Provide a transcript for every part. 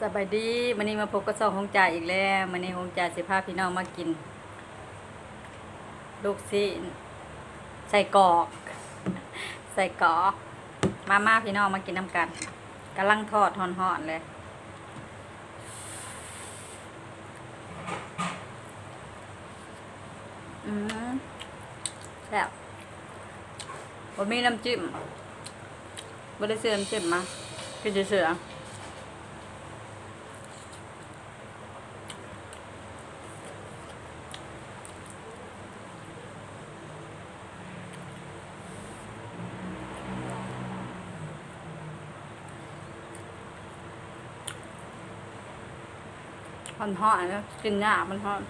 สบายดีวันนี้มาพบกับซองของจ่าอีกแล้ววันนี้ของจ่าสิพาพี่น้องมากิน ลูกซีใส่กอก ใส่กอกมาม่าพี่น้องมากินน้ำกันกำลังทอดหอนๆเลย อืมแซ่บบ่มีน้ำจิ้มบ่ได้เสือน้ำจิ้มมาคือเสือ มันหอนนะกินยากมันหอน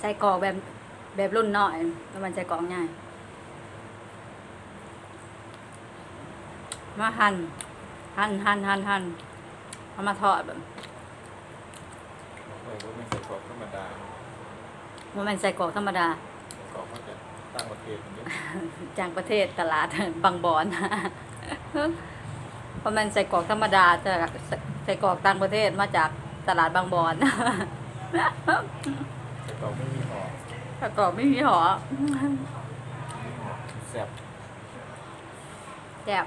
ใส่กรอกแบบแบบรุ่นน้อยแล้วมันใส่กรอกง่าย มาหั่น หั่นหั่นหั่นหั่นเอามาทอดแบบเออว่าไม่ใส่กรอบธรรมดามันเป็นใส่กรอกธรรมดาใส่กรอบมันจะตั้งประเทศอย่างเงี้ยจางประเทศตลาด บางบอนเพราะมันใส่กรอกธรรมดาจะใส่กรอกต่างประเทศมาจากตลาดบางบอนใส่กรอบไม่มีหอแต่กรอกไม่มีหอไม่มีหอแซ่บแซ่บ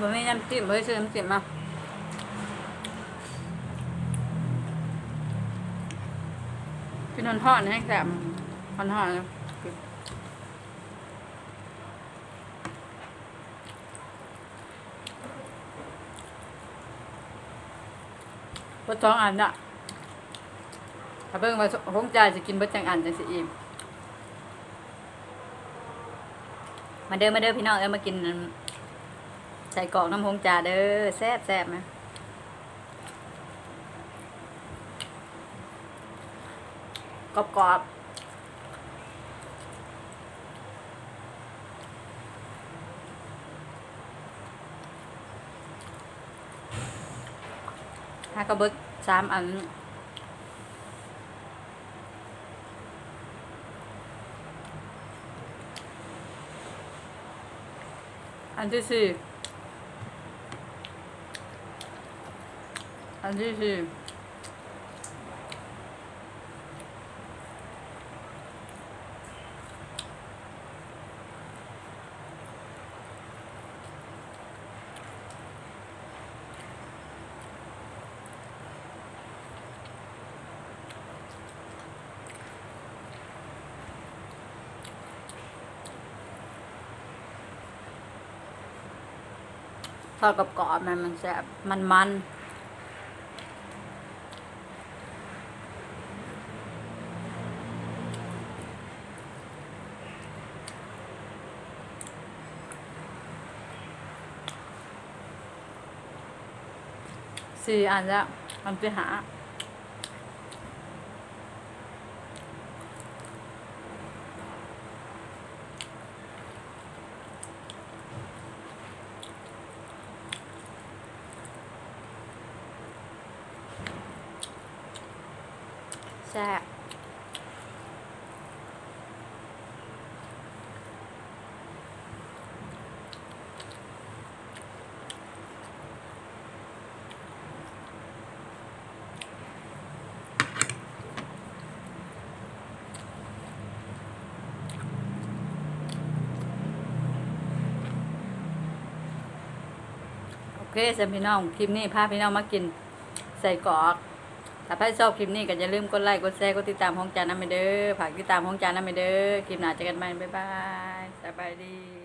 มันไม่น้ำจิ้มไม่ซื้อน้ำจิ้มมากินนอนทอดให้แซ่บทอนทอดเลยบดสองอันน่ะถ้าเบิ่งว่าหงใจาจะกินบดจังอันจังสิอิ่มมาเด้อมาเด้อพี่น้องเอ้ยมากิน ใส่กรอกน้ำหงจ่าเด้อแซ่บแซ่บไหมกรอบกรอบถ้ากระเบิดสามอันอันที่สี่ นที่สี่ทอดกรอบๆมันมันแซ่บมันมัน สี่อันแล้วมันไปหาแซ่บ เคสพี่น้องคลิปนี้พาพี่น้องมากินใส่กรอกถ้าใครชอบคลิปนี้ก็อย่าลืมกดไลค์กดแชร์กดติดตามห้องจานน้ำไปเด้อฝากติดตามห้องจานน้ำไปเด้อคลิปหน้าเจอกันใหม่บ๊ายบายสบายดี